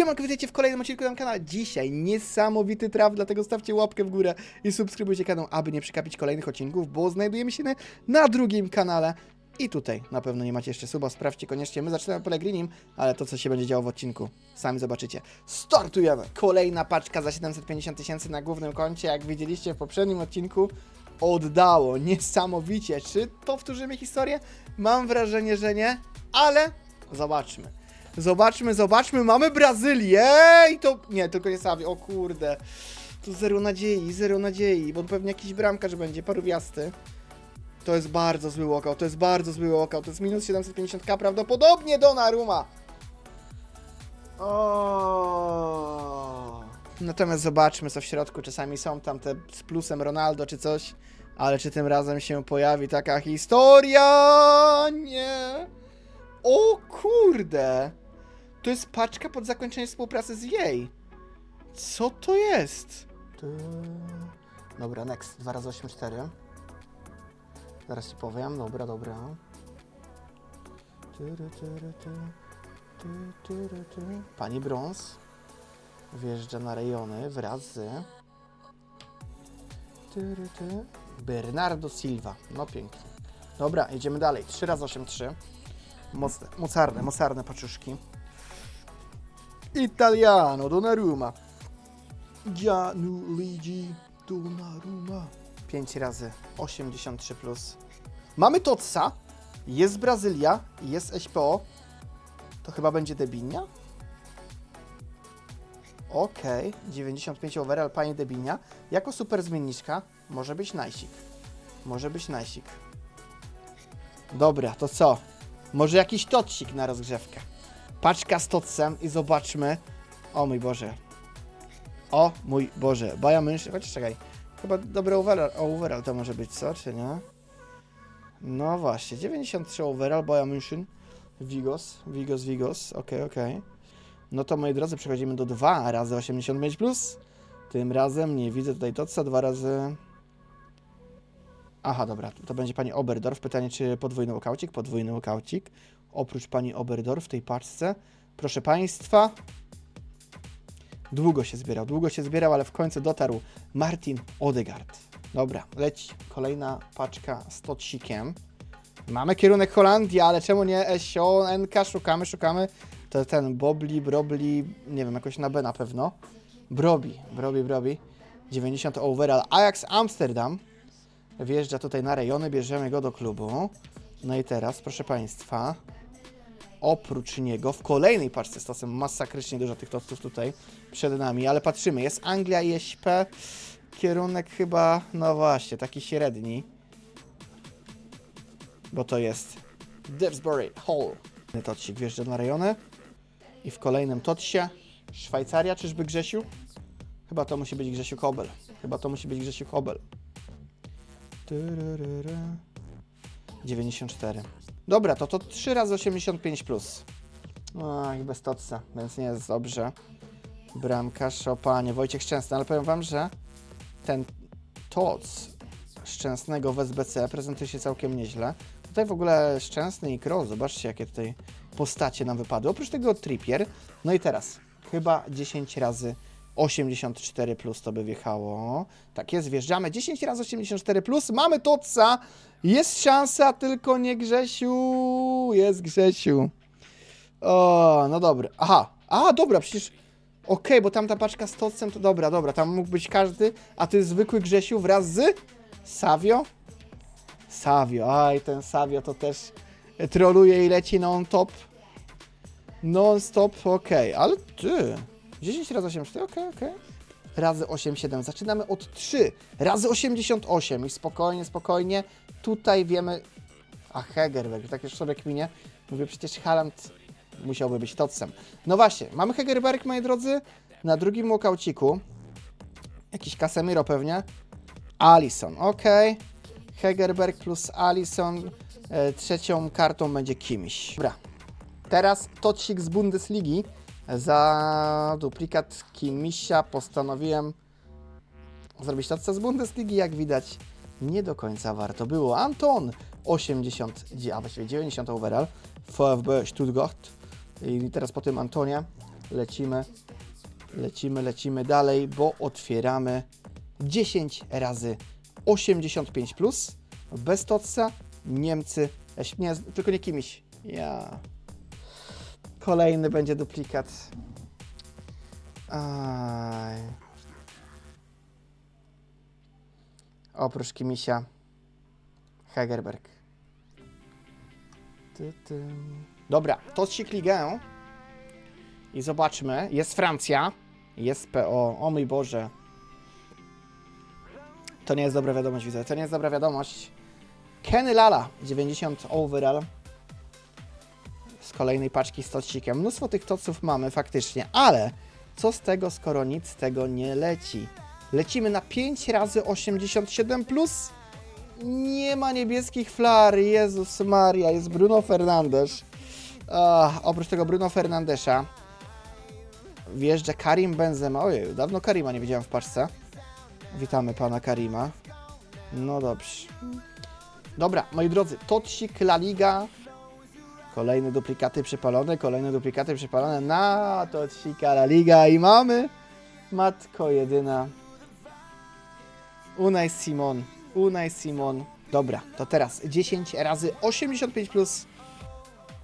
Siemanko, witajcie w kolejnym odcinku na kanale. Dzisiaj niesamowity traf, dlatego stawcie łapkę w górę i subskrybujcie kanał, aby nie przekapić kolejnych odcinków, bo znajdujemy się na, na drugim kanale. I tutaj na pewno nie macie jeszcze suba, sprawdźcie koniecznie. My zaczynamy Pellegrinim, ale to co się będzie działo w odcinku, sami zobaczycie. Startujemy! Kolejna paczka za 750 tysięcy na głównym koncie, jak widzieliście w poprzednim odcinku. Oddało, niesamowicie. Czy powtórzymy historię? Mam wrażenie, że nie, ale zobaczmy. Zobaczmy, zobaczmy, mamy Brazylię! I to. Nie, tylko nie Savi, o kurde. To zero nadziei, zero nadziei, bo pewnie jakiś bramkarz będzie, paruwiasty. To jest bardzo zły walkout, to jest bardzo zły walkout, to jest minus 750k prawdopodobnie do Naruma. O. Natomiast zobaczmy co w środku, czasami są tam te z plusem Ronaldo czy coś, ale czy tym razem się pojawi taka historia? Nie. O kurde! To jest paczka pod zakończenie współpracy z jej. Co to jest? Ty- Dobra, next. 2 razy 8, 4. Zaraz ci powiem. Dobra, dobra. Pani Brąz wjeżdża na rejony wraz z. Bernardo Silva. No pięknie. Dobra, jedziemy dalej. 3 razy 8, 3. Mocne, mocarne, mocarne paczuszki. Italiano, Donnarumma. Gianluigi Donnarumma. 5 razy 83 plus. Mamy Totsa, jest Brazylia, jest SPO. To chyba będzie Debinia? Okej, 95 overall, panie Debinia. Jako super zmienniczka może być najsik. Może być najsik. Dobra, to co? Może jakiś tocik na rozgrzewkę. Paczka z totsem i zobaczmy. O mój Boże. O mój Boże. Bayern München. Chociaż czekaj. Chyba dobry overall, overall to może być, co? Czy nie? No właśnie. 93 overall Bayern München. Vigos. Vigos, Vigos. Okej, okej. No to moi drodzy, przechodzimy do 2 razy 85 plus. Tym razem nie widzę tutaj totsa. Dwa razy... Aha, dobra, to będzie pani Oberdorf. Pytanie, czy podwójny łokaucik? Podwójny łokaucik. Oprócz pani Oberdorf w tej paczce. Proszę państwa. Długo się zbierał, długo się zbierał, ale w końcu dotarł Martin Odegaard. Dobra, leci. Kolejna paczka z tocikiem. Mamy kierunek Holandii, ale czemu nie SO, NK? Szukamy, szukamy. To ten Bobli, Brobli, nie wiem, jakoś na B na pewno. Brobi, Brobi, Brobi. 90 overall. Ajax Amsterdam. Wjeżdża tutaj na rejony, bierzemy go do klubu. No i teraz, proszę Państwa, oprócz niego w kolejnej paczce z tosem masakrycznie dużo tych tostów tutaj przed nami, ale patrzymy, jest Anglia i SP, kierunek chyba, no właśnie, taki średni, bo to jest Devsbury Hall. Tocik wjeżdża na rejony i w kolejnym Totsie Szwajcaria, czyżby Grzesiu? Chyba to musi być Grzesiu Kobel. Chyba to musi być Grzesiu Kobel. Tyryryry. 94. Dobra, to to 3 razy 85 plus. No i bez totsa, więc nie jest dobrze. Bramkarz, o Wojciech Szczęsny, ale powiem wam, że ten toc Szczęsnego w SBC prezentuje się całkiem nieźle. Tutaj w ogóle Szczęsny i Kroos, zobaczcie jakie tutaj postacie nam wypadły. Oprócz tego Trippier. No i teraz, chyba 10 razy 84 plus to by wjechało. Tak jest, wjeżdżamy 10 razy 84 plus. Mamy Totsa. Jest szansa, tylko nie Grzesiu. Jest Grzesiu. O, no dobra. Aha, a dobra, przecież. Okej, bo tam ta paczka z Totsem to dobra, dobra, tam mógł być każdy, a jest zwykły Grzesiu wraz z Savio. Savio, aj, ten Savio to też troluje i leci non top. Non stop, okej, ale ty. 10 razy 8, 4, okej, okej. Razy 8, 7. Zaczynamy od 3 razy 88 i spokojnie, spokojnie. Tutaj wiemy. A Hegerberg, tak już sobie kminie. Mówię, przecież Haaland musiałby być tocem. No właśnie, mamy Hegerberg, moi drodzy. Na drugim łokauciku. Jakiś Casemiro pewnie. Alison, ok. Hegerberg plus Alison. E, trzecią kartą będzie kimś. Dobra. Teraz tocik z Bundesligi. Za duplikat Kimisia postanowiłem zrobić totce z Bundesligi. Jak widać, nie do końca warto było. Anton 80, a właściwie 90 overall. VfB Stuttgart. I teraz po tym Antonie lecimy, lecimy, lecimy dalej, bo otwieramy 10 razy 85 plus bez Totsa, Niemcy, się nie, tylko nie kimś. Ja. Kolejny będzie duplikat. Aj. Oprócz Kimisia, Hegerberg. Ty, ty. Dobra, Totsik ligę. I zobaczmy. Jest Francja. Jest PO. O mój Boże. To nie jest dobra wiadomość, widzę. To nie jest dobra wiadomość. Kenny Lala, 90 overall. Z kolejnej paczki z tocikiem. Mnóstwo tych toców mamy faktycznie, ale co z tego, skoro nic z tego nie leci? Lecimy na 5 razy 87 plus. Nie ma niebieskich flar. Jezus Maria, jest Bruno Fernandes. Ah, oprócz tego Bruno Fernandesza wjeżdża Karim Benzema. Ojej, dawno Karima nie widziałem w paczce. Witamy pana Karima. No dobrze. Dobra, moi drodzy, Totsik, La Liga. Kolejne duplikaty przypalone, kolejne duplikaty przypalone na Totsika, La Liga i mamy matko jedyna. Unai Simon, Unai Simon. Dobra, to teraz 10 razy 85 plus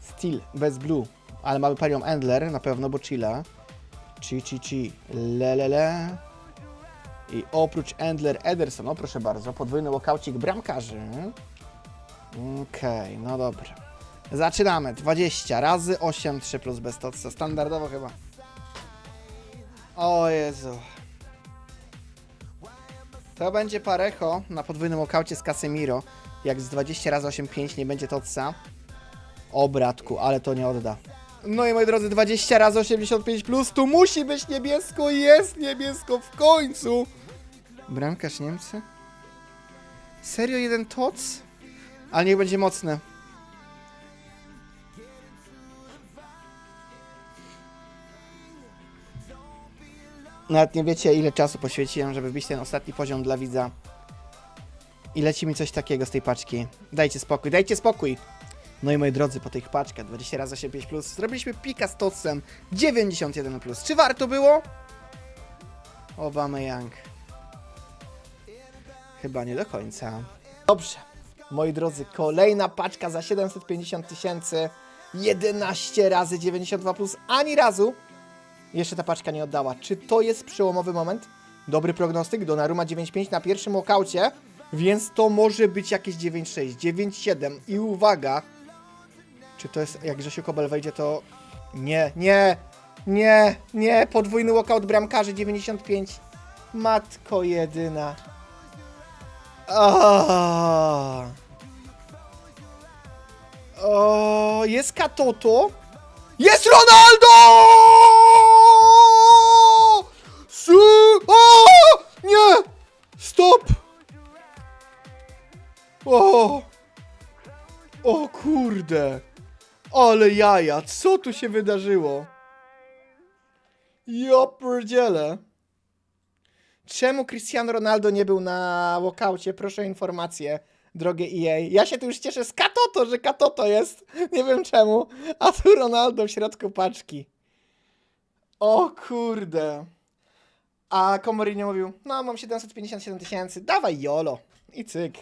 Steel bez blue, ale mamy panią Endler na pewno, bo chilla. Chi, chi, chi, le, le, le. I oprócz Endler Ederson, o proszę bardzo, podwójny walkaucik bramkarzy. Okej, no dobra. Zaczynamy. 20 razy 8, 3 plus bez totsa. Standardowo chyba. O Jezu. To będzie parecho na podwójnym walkaucie z Casemiro. Jak z 20 razy 8, 5 nie będzie totsa. O bratku, ale to nie odda. No i moi drodzy, 20 razy 85 plus, tu musi być niebiesko, jest niebiesko w końcu. Bramkarz Niemcy? Serio jeden toc? Ale niech będzie mocny. Nawet nie wiecie, ile czasu poświęciłem, żeby wbić ten ostatni poziom dla widza. I leci mi coś takiego z tej paczki. Dajcie spokój, dajcie spokój! No i moi drodzy, po tych paczkach 20 razy 85 plus zrobiliśmy pika z Totsem 91 plus. Czy warto było? Obama Young. Chyba nie do końca. Dobrze. Moi drodzy, kolejna paczka za 750 tysięcy. 11 razy 92 plus. Ani razu jeszcze ta paczka nie oddała. Czy to jest przełomowy moment? Dobry prognostyk. Donnarumma 9,5 na pierwszym walkaucie. Więc to może być jakieś 9,6, 9,7. I uwaga, czy to jest, jak Grzesiu Kobel wejdzie, to... Nie, nie, nie, nie, podwójny walkout bramkarzy 95. Matko jedyna. O, o jest Katoto. Jest Ronaldo! Stop! O! O kurde! Ale jaja, co tu się wydarzyło? Ja pierdzielę. Czemu Cristiano Ronaldo nie był na walkaucie? Proszę o informację, drogie EA. Ja się tu już cieszę z Katoto, że Katoto jest. Nie wiem czemu. A tu Ronaldo w środku paczki. O kurde. A Komorini mówił, no mam 757 tysięcy, dawaj jolo. I cyk.